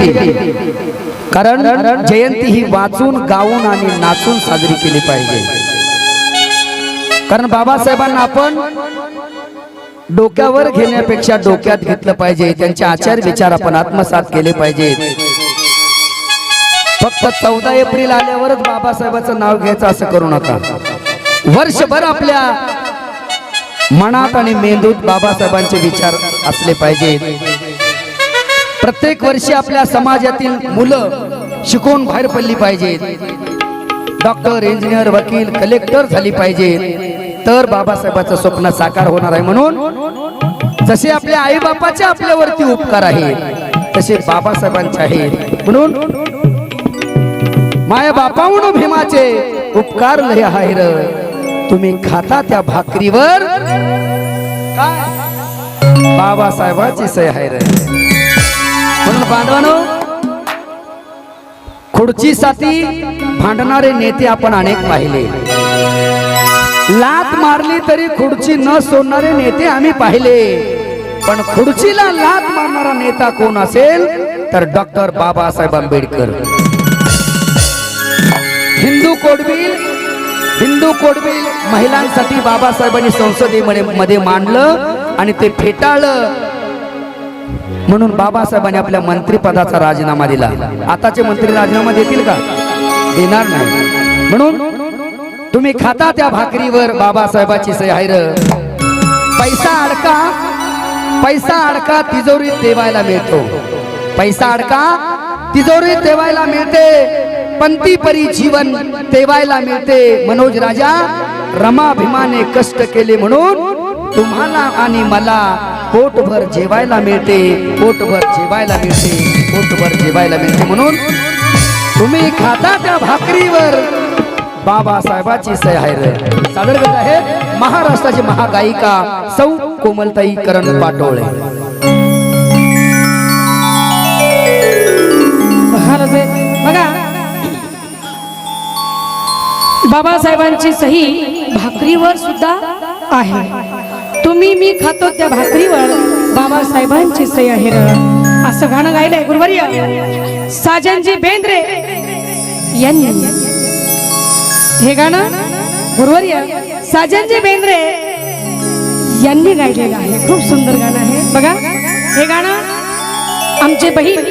जयंती कारण जयंती ही वाचून गाऊन आणि नाचून साजरी केली पाहिजे. कारण बाबासाहेबांना आपण डोक्यावर घेण्यापेक्षा डोक्यात घेतलं पाहिजे. त्यांचे आचार विचार आपण आत्मसात केले पाहिजेत. फक्त चौदा एप्रिल आल्यावरच बाबासाहेबाचं नाव घ्यायचं असं करू नका. वर्षभर आपल्या मनात आणि मेंदूत बाबासाहेबांचे विचार असले पाहिजेत. प्रत्येक वर्षी आपल्या समाजातील मुलं शिकून बाहेर पडली पाहिजेत. डॉक्टर इंजिनियर वकील कलेक्टर झाली पाहिजेत. तर बाबासाहेबाचं स्वप्न साकार होणार आहे म्हणून जसे आपल्या आई बापाचे आपल्यावरती उपकार आहेत तसे बाबासाहेबांचे आहेत. म्हणून माया बापाहून भीमाचे उपकार लय हायर तुम्ही खाता त्या भाकरीवर. बाबासाहेबाची सय हायर बांधवानो खुर्चीसाठी भांडणारे नेते आपण अनेक पाहिले. लात मारली तरी खुर्ची न सोडणारे नेते आम्ही पाहिले. पण खुर्चीला लात मारणारा नेता कोण असेल तर doctor Babasaheb Ambedkar. Hindu code bill Hindu code bill महिलांसाठी बाबासाहेबांनी संसदेमध्ये मध्ये मांडलं आणि ते फेटाळलं. म्हणून बाबासाहेबांनी आपल्या मंत्रिपदाचा राजीनामा दिला. आताचे मंत्री राजीनामा देतील का? देणार नाही. म्हणून तुम्ही खाता त्या भाकरीवर बाबासाहेबाची सही पैसा अडका पैसा अडका तिजोरीत देवायला मिळतो. पैसा अडका तिजोरीत देवायला मिळते. पंथी परी जीवन देवायला मिळते. मनोज राजा रमाभिमाने कष्ट केले म्हणून तुम्हाला आणि मला पोटभर जेवायला मिळते पोटभर जेवायला मिळते पोटभर जेवायला मिळते म्हणून तुम्ही खाता त्या भाकरीवर. बाबासाहेबाची सय आहे सादर करत आहे महाराष्ट्राची महागायिका सौ कोमलताई करण पाटोळे बघा. बाबासाहेबांची सही भाकरीवर सुद्धा आहे. तुम्ही मी खातो त्या भाकरीवर. बाबासाहेबांची सही आहे असं गाणं गायलंय गुरुवर्य साजनजी बेंद्रे यांनी. हे गाणं गुरुवर्य साजनजी बेंद्रे यांनी गायलेलं आहे. खूप सुंदर गाणं आहे. बघा हे गाणं आमचे बहीण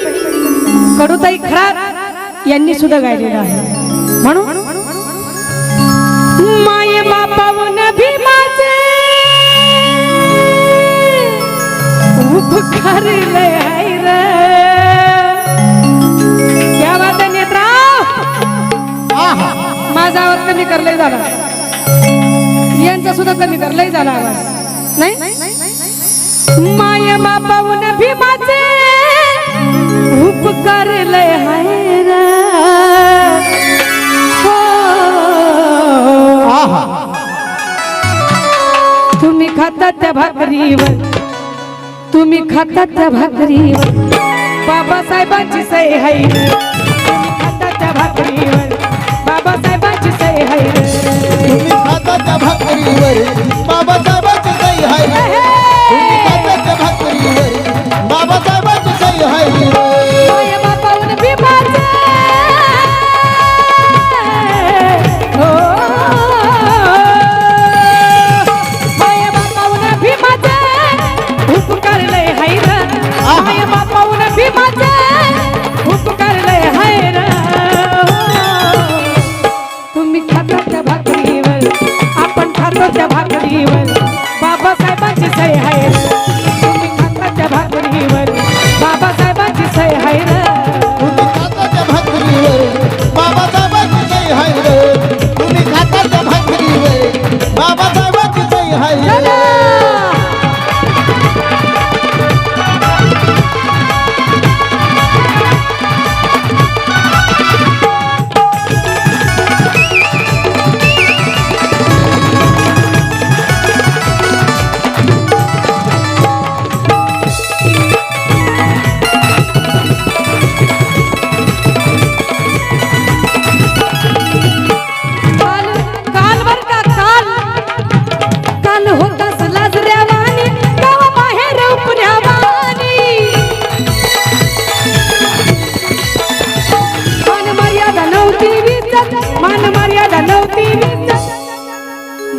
कडुताई खरात यांनी सुद्धा गायलेलं आहे. म्हणून? माय बापावन भीमाचे उपकार लय हाय र. क्या बात आहे नेत्राव माझा आवाज कमी कर लय झाला यांचा सुद्धा कमी लय झाला आवाज नाही माय बापावन भीमाचे उपकार लय हाय र. तुम्ही खाता त्या भाकरीवर तुम्ही खाता त्या भाकरीवर. बाबासाहेबांची सही हाय तुम्ही खाता त्या भाकरीवर. बाबासाहेबांची सही हाय तुम्ही भाकरीवर. बाबासाहेबाची सही आहे.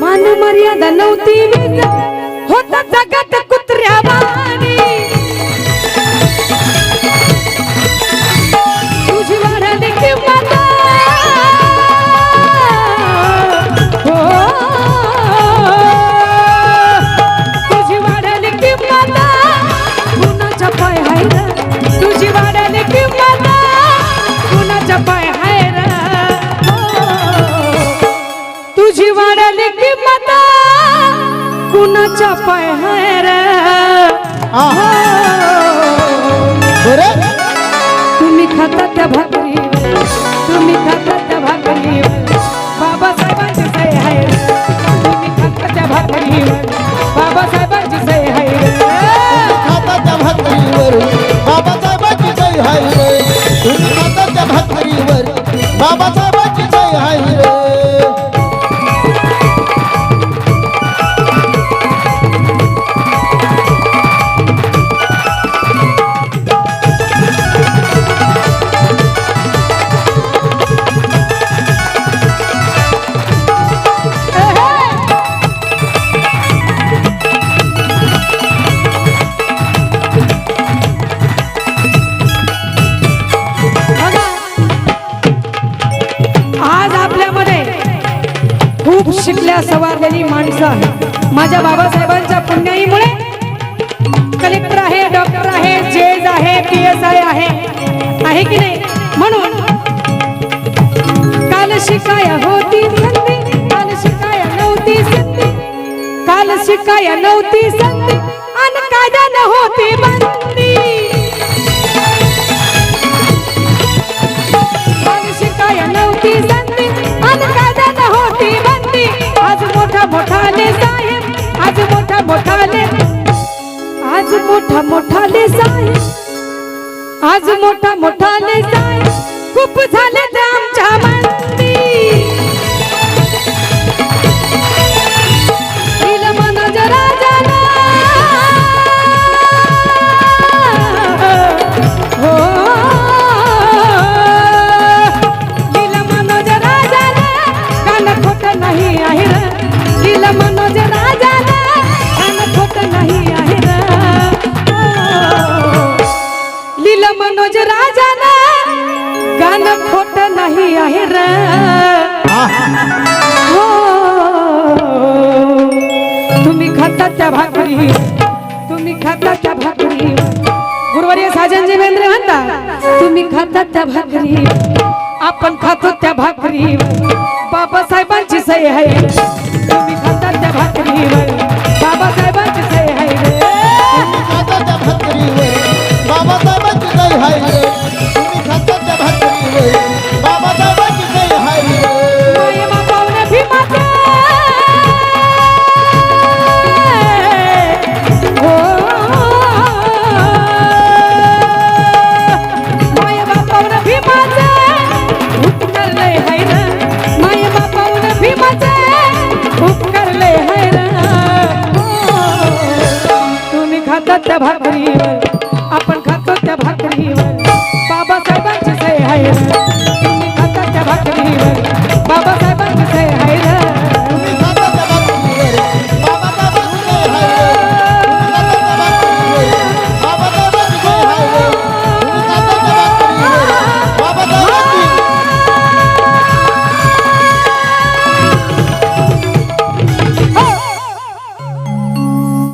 मान मर्यादा नव्हती. होता जगात कुत्र्या बाने खूप शिकल्या सवारलेली माणसं आहेत. माझ्या बाबासाहेबांच्या पुण्याईमुळे कलेक्टर आहे डॉक्टर आहे जेज आहे पी एस आय आहे. आहे की नाही? म्हणून काल शिकाय होती संधी काल शिकाय नव्हती संधी. काल शिकाय नव्हती संधी. आणि कायद्यानं होती बंदी. मोठा मोठाले साहेब आज मोठा मोठाले आज मोठा मोठाले साहेब आज मोठा मोठाले साहेब खूप झाले आमच्या मनोज राजाला गाणं खोट नाही आहे र. हो. तुम्ही खाता त्या भाकरी तुम्ही खाता त्या भाकरी. गुरुवारी साजन जिवेंद्र म्हणता तुम्ही खाता त्या भाकरी आपण खातो त्या भाकरी. बाबासाहेबांची सही आहे तुम्ही खाता त्या भाकरीवर बाबासाहेबांची सही बाबासाहेबांची सही